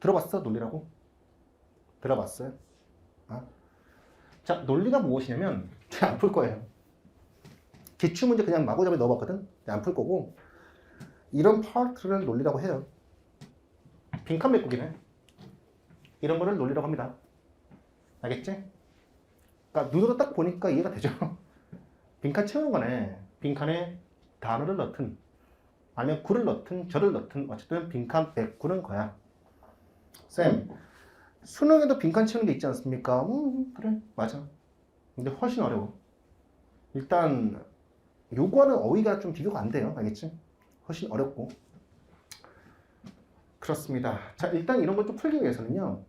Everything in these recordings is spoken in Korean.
들어봤어 논리라고? 들어봤어요? 어? 자 논리가 무엇이냐면 안풀 거예요. 기출 문제 그냥 마구잡이 넣어봤거든. 안 풀 거고 이런 파트를 논리라고 해요. 빈칸 메꾸기네. 이런 거를 논리라고 합니다. 알겠지? 그러니까 눈으로 딱 보니까 이해가 되죠. 빈칸 채우는 거네. 빈칸에 단어를 넣든 아니면 구를 넣든 절을 넣든 어쨌든 빈칸 메꾸는 거야. 쌤, 수능에도 빈칸 채우는 게 있지 않습니까? 음, 그래, 맞아. 근데 훨씬 어려워. 일단 요거는 어휘가 좀 비교가 안 돼요. 알겠지? 훨씬 어렵고. 그렇습니다. 자, 일단 이런 걸 좀 풀기 위해서는요.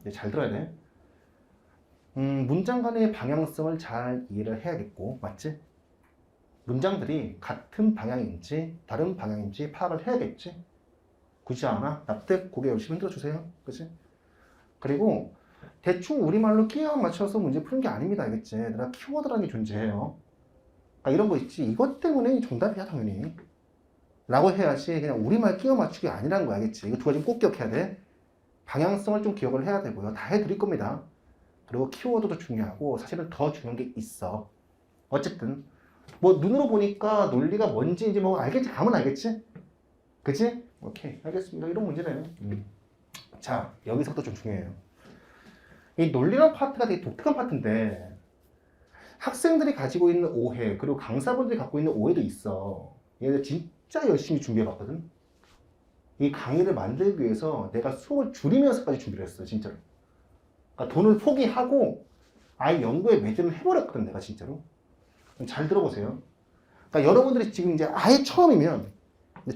이제 잘 들어야 돼. 음, 문장 간의 방향성을 잘 이해를 해야겠고, 맞지? 문장들이 같은 방향인지 다른 방향인지 파악을 해야겠지? 굳이 않아? 납득 고개 열심히 흔들어 주세요. 그치? 그리고 대충 우리말로 끼워 맞춰서 문제 푸는 게 아닙니다. 알겠지? 얘들아 키워드라는 게 존재해요. 그러니까 이런 거 있지. 이것 때문에 정답이야 당연히. 라고 해야지 그냥 우리말 끼워 맞추기 아니라는 거 알겠지? 이거 두 가지 꼭 기억해야 돼. 방향성을 좀 기억을 해야 되고요. 다 해드릴 겁니다. 그리고 키워드도 중요하고 사실은 더 중요한 게 있어. 어쨌든 뭐 눈으로 보니까 논리가 뭔지 이제 뭐 알겠지? 감은 알겠지? 그치? 오케이 알겠습니다. 이런 문제네요. 음. 자 여기서부터 좀 중요해요. 이 논리란 파트가 되게 독특한 파트인데 학생들이 가지고 있는 오해 그리고 강사분들이 갖고 있는 오해도 있어. 얘들 진짜 열심히 준비해봤거든. 이 강의를 만들기 위해서 내가 수업을 줄이면서까지 준비를 했어 진짜로. 그러니까 돈을 포기하고 아예 연구에 매진을 해버렸거든 내가 진짜로. 잘 들어보세요. 그러니까 여러분들이 지금 이제 아예 처음이면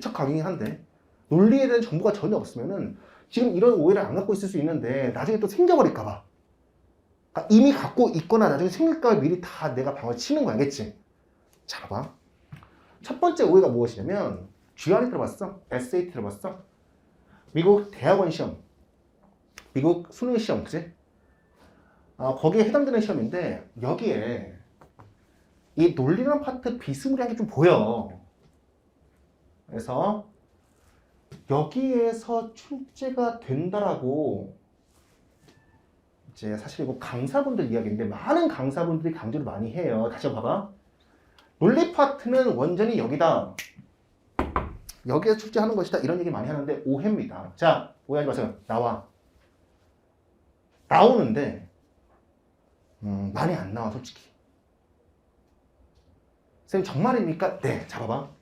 첫 강의긴 한데 논리에 대한 정보가 전혀 없으면은 지금 이런 오해를 안 갖고 있을 수 있는데 나중에 또 생겨버릴까봐. 그러니까 이미 갖고 있거나 나중에 생길까 미리 다 내가 방을 치는 거 알겠지? 자, 봐봐. 첫 번째 오해가 무엇이냐면 GRE 들어봤어? SAT 들어봤어? 미국 대학원 시험, 미국 수능 시험, 그지? 아, 거기에 해당되는 시험인데 여기에 이 논리라는 파트 비스무리한 게 좀 보여. 그래서 여기에서 출제가 된다라고 이제 사실 이거 강사분들 이야기인데 많은 강사분들이 강조를 많이 해요. 다시 한번 봐봐. 논리 파트는 완전히 여기다. 여기에 출제하는 것이다. 이런 얘기 많이 하는데 오해입니다. 자, 오해하지 마세요. 나와. 나오는데 음, 많이 안 나와 솔직히. 선생님 정말입니까? 네, 잡아봐.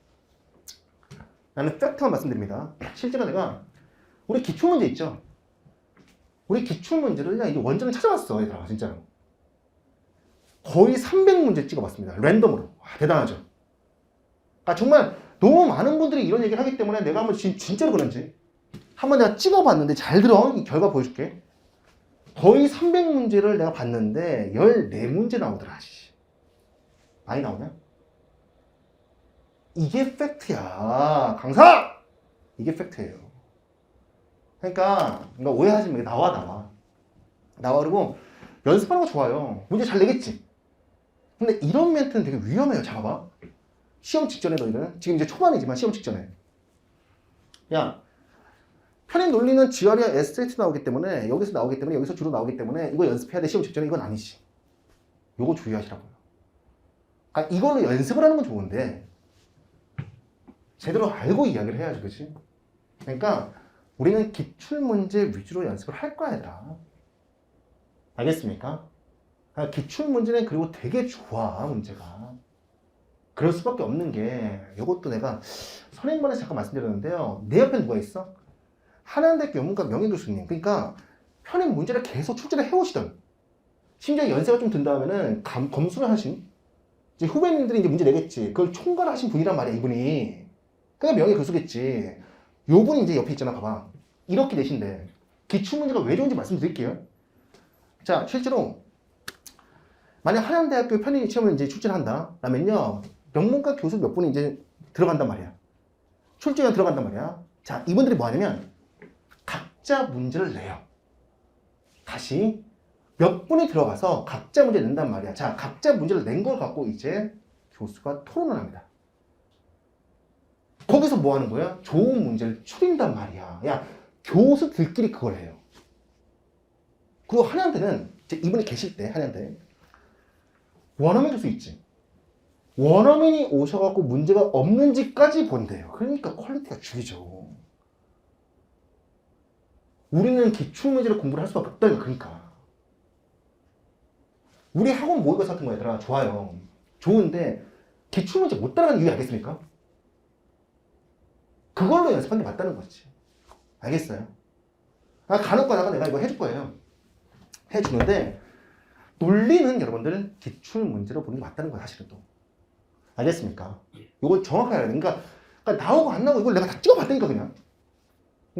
나는 팩트만 말씀드립니다. 실제로 내가 우리 기출문제 있죠? 우리 기출문제를 그냥 이제 원전을 찾아봤어, 얘들아, 진짜로. 거의 300문제 찍어봤습니다. 랜덤으로. 와, 대단하죠? 아, 정말 너무 많은 분들이 이런 얘기를 하기 때문에 내가 한번 진, 진짜로 그런지 한번 내가 찍어봤는데 잘 들어. 이 결과 보여줄게. 거의 300문제를 내가 봤는데 14문제 나오더라, 씨. 많이 나오냐? 이게 팩트야. 강사! 이게 팩트예요. 그러니까 그러니까 오해하지 마. 나와 나와. 나와 그리고 연습하는 거 좋아요. 문제 잘 내겠지. 근데 이런 멘트는 되게 위험해요. 잡아봐. 시험 직전에 너희는 지금 이제 초반이지만 시험 직전에 야 편입 논리는 GR이야 SAT 나오기 때문에 여기서 나오기 때문에 여기서 주로 나오기 때문에 이거 연습해야 돼 시험 직전에 이건 아니지. 요거 주의하시라고요. 아 이걸로 연습을 하는 건 좋은데 제대로 알고 이야기를 해야지, 그치? 그러니까 우리는 기출문제 위주로 연습을 할 거야. 알겠습니까? 아, 기출문제는 그리고 되게 좋아, 문제가. 그럴 수밖에 없는 게 이것도 내가 선행반에서 잠깐 말씀드렸는데요. 내 옆에 누가 있어? 한양대학교 연문과 명예 교수님. 그러니까 편입 문제를 계속 출제를 해오시던 심지어 연세가 좀 든 다음에는 감, 검수를 하신 이제 후배님들이 이제 문제 내겠지. 그걸 총괄하신 분이란 말이야, 이분이. 그러니까 명예 교수겠지. 요 분이 이제 옆에 있잖아, 봐봐. 이렇게 내신데 기출문제가 왜 좋은지 말씀드릴게요. 자, 실제로 만약 한양대학교 편입 시험을 이제 출제를 한다. 라면요, 명문과 교수 몇 분이 이제 들어간단 말이야. 출제가 들어간단 말이야. 자, 이분들이 뭐 하냐면 각자 문제를 내요. 다시 몇 분이 들어가서 각자 문제 낸단 말이야. 자, 각자 문제를 낸 걸 갖고 이제 교수가 토론을 합니다. 거기서 뭐 하는 거야? 좋은 문제를 추린단 말이야. 야, 교수들끼리 그걸 해요. 그리고 이제 이분이 계실 때 한양대 원어민 교수 있지. 원어민이 오셔갖고 문제가 없는지까지 본대요. 그러니까 퀄리티가 죽이죠. 우리는 기출문제를 공부를 할 수밖에 없다니까 그러니까. 우리 학원 모의고사 같은 거 얘들아 좋아요. 좋은데 기출문제 못 따라가는 이유 알겠습니까? 그걸로 연습하는 게 맞다는 거지. 알겠어요? 아, 간혹 가다가 내가 이거 해줄 거예요. 해주는데 논리는 여러분들 기출 문제로 보는 게 맞다는 거야 사실은 또. 알겠습니까? 이걸 정확하게 알아야 돼. 그러니까, 그러니까 나오고 안 나오고 이걸 내가 다 찍어봤다니까 그냥.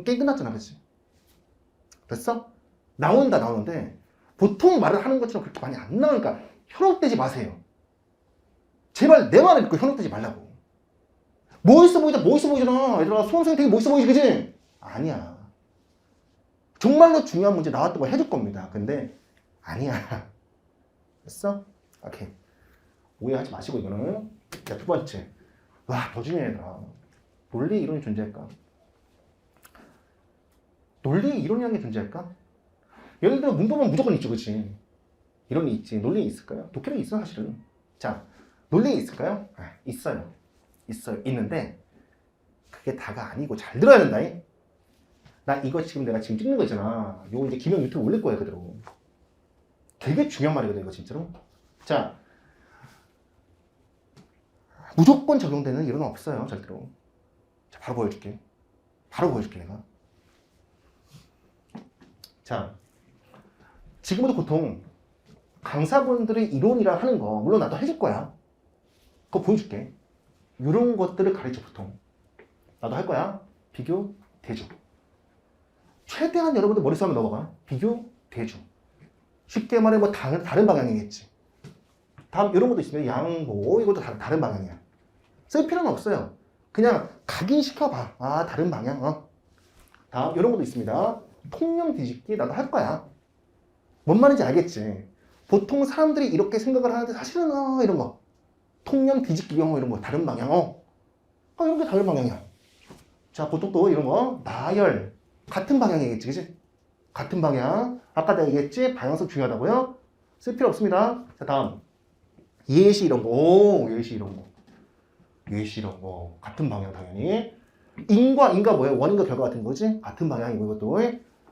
게임 끝났잖아, 그렇지? 됐어? 나온다 나오는데 보통 말을 하는 것처럼 그렇게 많이 안 나오니까 현혹되지 마세요. 제발 내 말을 믿고 현혹되지 말라고. 멋있어 보이자 멋있어 보이잖아. 얘들아 수험생이 되게 멋있어 보이지 그지? 아니야. 정말로 중요한 문제 나왔다고 해줄 겁니다. 근데 아니야. 됐어? 오케이. 오해하지 마시고 이거는 자, 두 번째. 와, 더 중요해 얘들아. 논리 이론이 존재할까? 논리 이론이라는 게 존재할까? 예를 들어 문법은 무조건 있죠, 그치? 이론이 있지. 논리 있을까요? 독해는 있어, 사실은. 자, 논리 있을까요? 아, 있어요. 있어요. 있는데 그게 다가 아니고 잘 들어야 된다. 잉나 이거 지금 내가 지금 찍는 거 있잖아. 요거 이제 김영 유튜브 올릴 거야, 그대로. 되게 중요한 말이거든, 이거 진짜로. 자, 무조건 적용되는 이론은 없어요, 절대로. 자, 바로 보여줄게. 바로 보여줄게, 내가. 자, 지금부터 보통 강사분들이 이론이라 하는 거, 물론 나도 해줄 거야. 그거 보여줄게. 이런 것들을 가르쳐, 보통. 나도 할 거야. 비교, 대조. 최대한 여러분들 머릿속에 넘어가. 비교, 대조. 쉽게 말해, 뭐, 다른, 다른 방향이겠지. 다음, 이런 것도 있으면 양보. 이것도 다, 다른 방향이야. 쓸 필요는 없어요. 그냥 각인시켜봐. 아, 다른 방향. 어. 다음, 이런 것도 있습니다. 통념 뒤집기 나도 할 거야. 뭔 말인지 알겠지? 보통 사람들이 이렇게 생각을 하는데 사실은 어, 이런 거. 통념 뒤집기 경우 이런 거 다른 방향. 어. 아, 이런 게 다른 방향이야. 자, 보통 또 이런 거 나열 같은 방향이겠지, 그지? 같은 방향. 아까 내가 얘기했지? 방향성 중요하다고요? 쓸 필요 없습니다. 자, 다음. 예시 이런 거. 오, 예시 이런 거. 예시 이런 거. 같은 방향 당연히. 인과 인과 뭐예요? 원인과 결과 같은 거지? 같은 방향이고 이것도.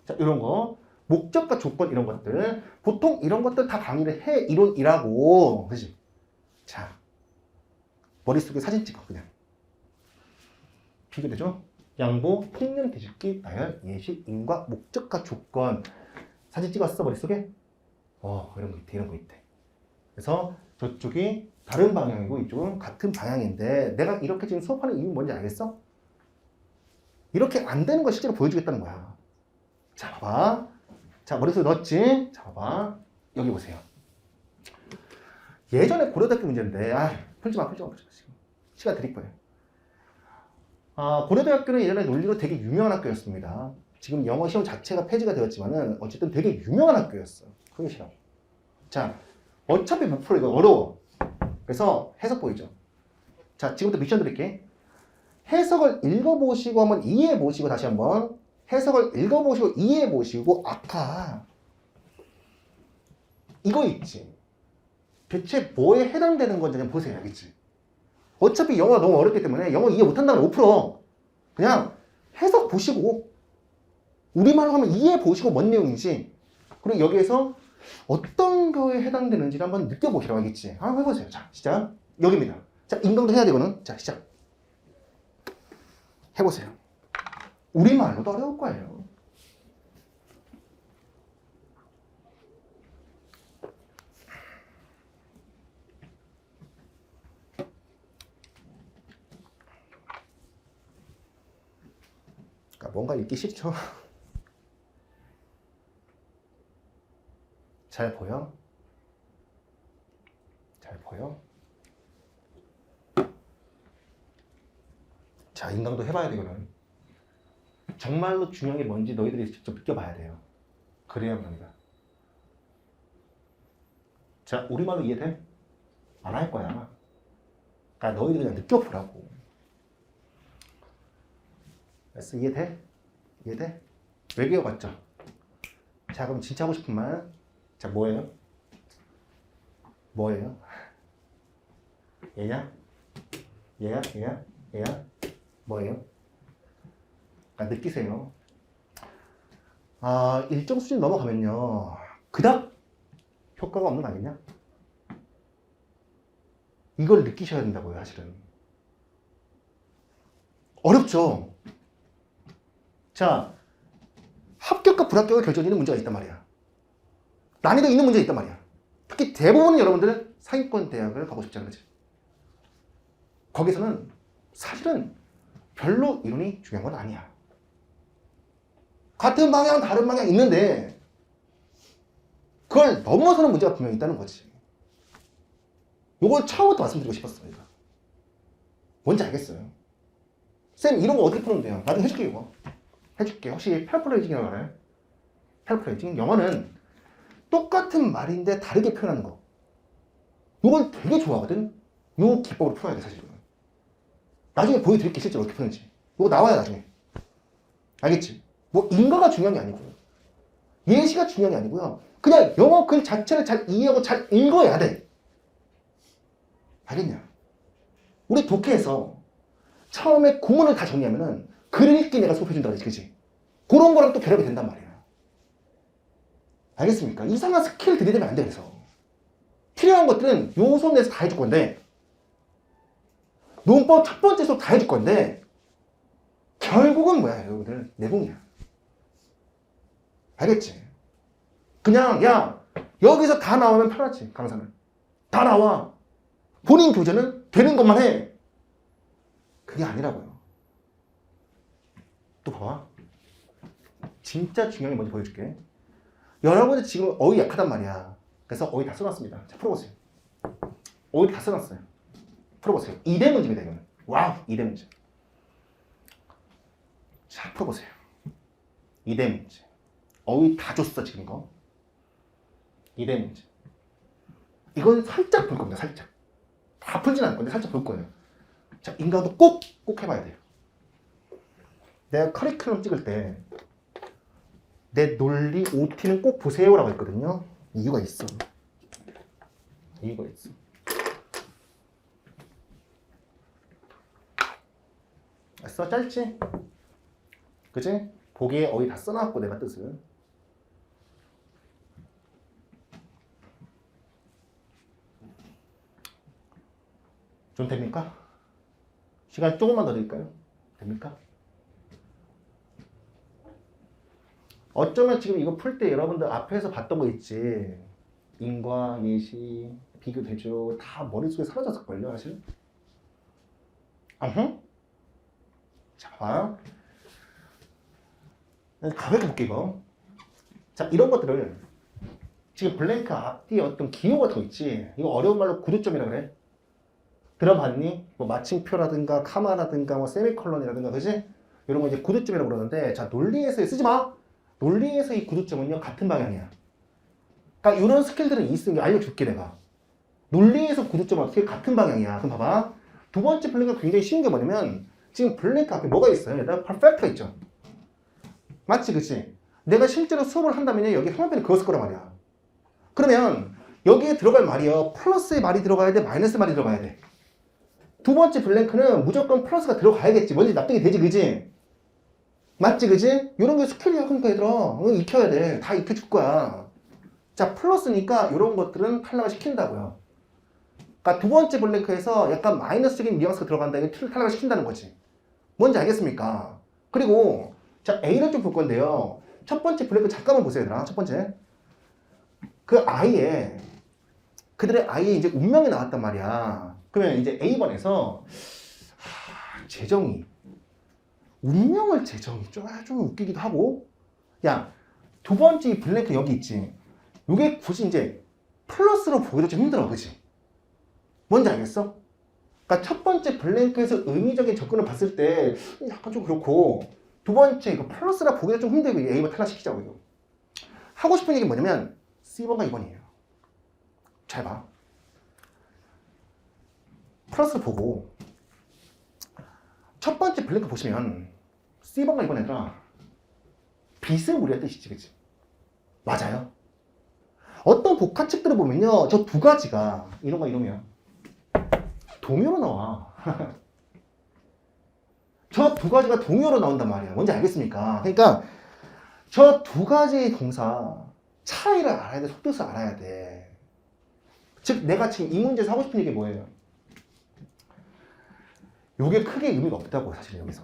자, 이런 거. 목적과 조건 이런 것들. 보통 이런 것들 다 강의를 해 이론이라고. 그지? 자. 머릿속에 사진 찍어 그냥. 비교되죠? 양보, 통념 뒤집기, 나열, 예시, 인과, 목적과 조건. 사진 찍었어 머릿속에? 어, 이런 거 있대, 이런 거 있대. 그래서 저쪽이 다른 방향이고 이쪽은 같은 방향인데 내가 이렇게 지금 수업하는 이유는 뭔지 알겠어? 이렇게 안 되는 걸 실제로 보여주겠다는 거야. 자, 봐봐. 자, 머릿속에 넣었지? 자, 봐봐. 여기 보세요. 예전에 고려대학교 문제인데, 아, 풀지 마, 풀지 마, 풀지 마. 지금 시간 드릴 거예요. 아, 고려대학교는 예전에 논리로 되게 유명한 학교였습니다. 지금 영어 시험 자체가 폐지가 되었지만은 어쨌든 되게 유명한 학교였어. 그게 싫어. 자, 어차피 못 풀어 이거 어려워. 그래서 해석 보이죠. 자, 지금부터 미션 드릴게. 해석을 읽어보시고 한번 이해해보시고 다시 한번 해석을 읽어보시고 이해해보시고 아까 이거 있지. 대체 뭐에 해당되는 건지 그냥 보세요. 알겠지? 어차피 영어가 너무 어렵기 때문에 영어 이해 못한다면 못 풀어. 그냥 해석 보시고 우리말로 하면 이해해 보시고 뭔 내용인지 그리고 여기에서 어떤 거에 해당되는지를 한번 느껴보시라고 하겠지. 한번 해보세요. 자, 시작. 여기입니다. 자, 인강도 해야 되거든. 자, 시작. 해보세요. 우리말로도 어려울 거예요. 뭔가 읽기 싫죠? 잘 보여? 잘 보여? 자, 인강도 해봐야 되거든. 정말로 중요한 게 뭔지 너희들이 직접 느껴봐야 돼요. 그래야 합니다. 자, 우리말로 이해돼? 안 할 거야. 그러니까 너희들이 그냥 느껴보라고. 알았어? 이해돼? 이해돼? 외계어 같죠? 자, 그럼 진짜 하고 싶은 말. 자, 뭐예요? 뭐예요? 얘냐? 얘야? 얘야? 얘야? 뭐예요? 아, 느끼세요. 아, 일정 수준 넘어가면요. 그닥 효과가 없는 거 아니냐? 이걸 느끼셔야 된다고요, 사실은. 어렵죠? 자, 합격과 불합격을 결정짓는 문제가 있단 말이야. 난이도 있는 문제가 있단 말이야. 특히 대부분은 여러분들은 상위권 대학을 가고 싶지 않은 거지. 거기서는 사실은 별로 이론이 중요한 건 아니야. 같은 방향, 다른 방향 있는데 그걸 넘어서는 문제가 분명히 있다는 거지. 요걸 처음부터 말씀드리고 싶었어요. 뭔지 알겠어요? 쌤 이런 거 어떻게 푸는 돼요? 나중에 해줄게 이거. 해줄게. 혹시 패러프레이징이라고 알아요? 패러프레이징 영어는 똑같은 말인데 다르게 표현하는 거. 이건 되게 좋아하거든. 요 기법으로 풀어야 돼 사실은. 나중에 보여드릴게 실제로 어떻게 푸는지. 이거 나와야 나중에. 알겠지? 뭐 인가가 중요한 게 아니고 예시가 중요한 게 아니고요. 그냥 영어 글 자체를 잘 이해하고 잘 읽어야 돼. 알겠냐? 우리 독해에서 처음에 구문을 다 정리하면은 읽기 내가 수업해준다 그러지, 그지? 그런 거랑 또 결합이 된단 말이야. 알겠습니까? 이상한 스킬 들이대면 안 돼, 그래서. 필요한 것들은 요 수업 내에서 다 해줄 건데, 논법 첫 번째 수업 다 해줄 건데, 결국은 뭐야, 여러분들? 내공이야. 알겠지? 그냥, 야, 여기서 다 나오면 편하지, 강사는. 다 나와. 본인 교재는 되는 것만 해. 그게 아니라고요. 또 봐봐. 진짜 중요한 게 뭔지 보여줄게. 여러분들 지금 어휘 약하단 말이야. 그래서 어휘 다 써놨습니다. 자, 풀어보세요. 어휘 다 써놨어요. 풀어보세요. 2대 문제입니다, 이거는. 와우, 2대 문제. 자, 풀어보세요. 2대 문제. 어휘 다 줬어, 지금 이거. 2대 문제. 이건 살짝 볼 겁니다, 살짝. 다 풀진 않을 건데 살짝 볼 거예요. 자, 인강도 꼭, 꼭 해봐야 돼요. 내가 커리큘럼 찍을 때, 내 논리 OT는 꼭 보세요라고 했거든요. 이유가 있어. 이유가 있어. 써 짧지? 그지? 보기에 어디 다 써놨고 내가 뜻은. 좀 됩니까? 시간 조금만 더 드릴까요? 됩니까? 어쩌면 지금 이거 풀 때 여러분들 앞에서 봤던 거 있지. 인과, 예시, 비교, 대조 다 머릿속에 사라졌을걸요, 사실? 아흠. 자, 봐요. 가볍게 볼게, 이거. 자, 이런 것들을 지금 블랭크 앞뒤에 어떤 기호 같은 거 있지. 이거 어려운 말로 구두점이라 그래. 들어봤니? 뭐 마침표라든가 카마라든가 뭐 세미컬론이라든가 그지? 이런 거 이제 구두점이라고 그러는데 자 논리에서 쓰지 마. 논리에서 이 구두점은요 같은 방향이야. 그러니까 이런 스킬들은 있으는 게 알려줄게 내가. 논리에서 구두점은 어떻게 같은 방향이야. 그럼 봐봐. 두 번째 블랭크가 굉장히 쉬운 게 뭐냐면 지금 블랭크 앞에 뭐가 있어요? 일단 퍼펙트가 있죠. 맞지, 그치? 내가 실제로 수업을 한다면 여기 형광펜을 그었을 거란 말이야. 그러면 여기에 들어갈 말이요. 플러스의 말이 들어가야 돼, 마이너스 말이 들어가야 돼. 두 번째 블랭크는 무조건 플러스가 들어가야겠지. 뭔지 납득이 되지, 그지? 맞지, 그지? 이런 게 스킬이야, 그러니까 얘들아. 이거 익혀야 돼. 다 익혀줄 거야. 자, 플러스니까 이런 것들은 탈락을 시킨다고요. 그러니까 두 번째 블랭크에서 약간 마이너스적인 뉘앙스가 들어간다. 이거 탈락을 시킨다는 거지. 뭔지 알겠습니까? 그리고 자, A를 좀 볼 건데요. 첫 번째 블랭크 잠깐만 보세요, 얘들아. 첫 번째. 그 아이의 그들의 아이의 이제 운명이 나왔단 말이야. 그러면 이제 A번에서 하, 재정이 운명을 재정이 좀, 아, 좀 웃기기도 하고. 야 두 번째 이 블랭크 여기 있지. 이게 굳이 이제 플러스로 보기도 좀 힘들어 그지? 뭔지 알겠어? 그러니까 첫 번째 블랭크에서 의미적인 접근을 봤을 때 약간 좀 그렇고 두 번째 이거 플러스라 보기가 좀 힘들고 A번 탈락시키자고 이거. 하고 싶은 얘기 뭐냐면 C번가 2번이에요. 잘 봐. 플러스 보고 첫 번째 블랭크 보시면 C번가 2번 얘들아 비스무리한 뜻이지, 그치? 맞아요. 어떤 복합 책들을 보면요, 저 두 가지가 이런가 이러면 동요로 나와. 저 두 가지가 동요로 나온단 말이야. 뭔지 알겠습니까? 그러니까 저 두 가지의 동사 차이를 알아야 돼, 속뜻을 알아야 돼. 즉, 내가 지금 이 문제에서 하고 싶은 얘기 뭐예요? 요게 크게 의미가 없다고, 사실 여기서.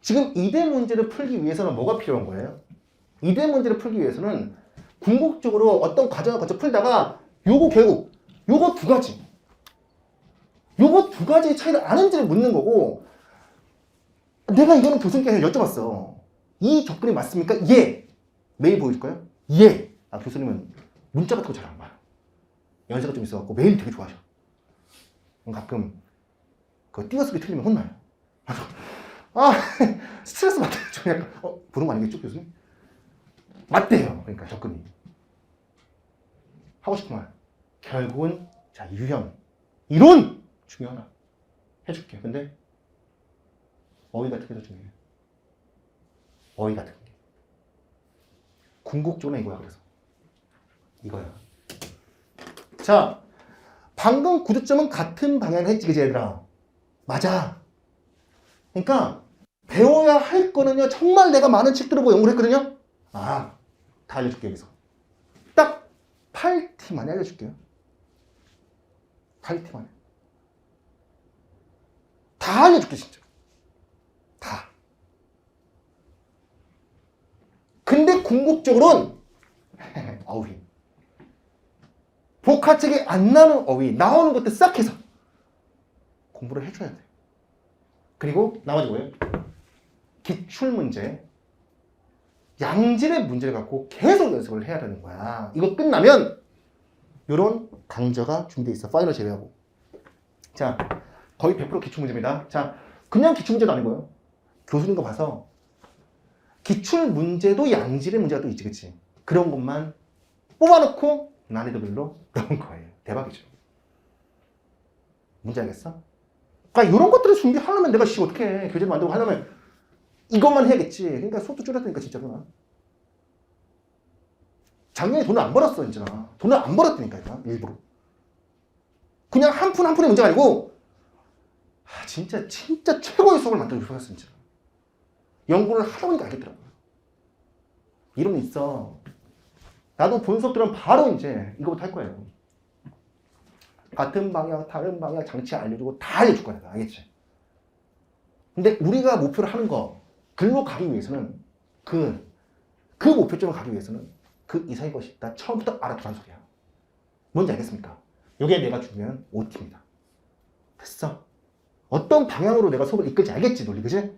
지금 이대 문제를 풀기 위해서는 뭐가 필요한 거예요? 이대 문제를 풀기 위해서는 궁극적으로 어떤 과정을 거쳐 풀다가 요거 결국 요거 두 가지 요거 두 가지의 차이를 아는지를 묻는 거고 내가 이거는 교수님께 여쭤봤어 이 접근이 맞습니까? 예 메일 보여줄까요? 예 아, 교수님은 문자 같은 거 잘 안 봐요 연세가 좀 있어갖고 메일 되게 좋아하셔 가끔 그 띄어쓰기 틀리면 혼나요 아 스트레스 받아요 좀 약간 어 보는 거 아니겠죠 교수님? 맞대요. 그러니까 접근이. 하고 싶은 말. 결국은 자 유형, 이론 중요하나 해줄게. 근데 어휘 같은 게 더 중요해. 어휘 같은 게. 궁극적으로 이거야. 그래서 이거야. 자, 방금 구두점은 같은 방향을 했지, 그지 얘들아? 맞아. 그러니까 배워야 할 거는요. 정말 내가 많은 책들을 보고 연구를 했거든요. 아, 다 알려줄게 여기서 딱 8티만 알려줄게요 8티만 다 알려줄게 진짜 다 근데 궁극적으로는 어휘 복화책에 안 나오는 어휘 나오는 것들 싹 해서 공부를 해줘야 돼 그리고 나머지 뭐예요? 기출문제 양질의 문제를 갖고 계속 연습을 해야 되는 거야. 이거 끝나면 이런 강좌가 준비되어 있어. 파이널 제외하고. 자, 거의 100% 기출문제입니다. 자, 그냥 기출문제도 아니고요. 교수님 거 봐서 기출 문제도 양질의 문제가 또 있지, 그치? 그런 것만 뽑아놓고 난이도별로 넣은 거예요. 대박이죠. 문제 알겠어? 그러니까 이런 것들을 준비하려면 내가 씨 어떻게 해. 교재 만들고 하려면 이것만 해야겠지. 그러니까 수업도 줄였다니까 진짜로. 작년에 돈을 안 벌었어 이제 나. 돈을 안 벌었다니까 이거 일부러. 그냥 한 푼 한 푼의 문제가 아니고 아, 진짜 진짜 최고의 수업을 만들고 싶었어 진짜. 연구를 하다 보니까 알겠더라고요. 이론이 있어. 나도 본 수업들은 바로 이제 이거부터 할 거예요. 같은 방향, 다른 방향 장치 알려주고 다 알려줄 거야. 알겠지? 근데 우리가 목표를 하는 거, 글로 가기 위해서는 그, 그 목표점을 가기 위해서는 그 이상의 것이 있다. 처음부터 알아두란 소리야. 뭔지 알겠습니까? 이게 내가 주면 OT입니다. 됐어? 어떤 방향으로 내가 수업을 이끌지 알겠지, 논리, 그지?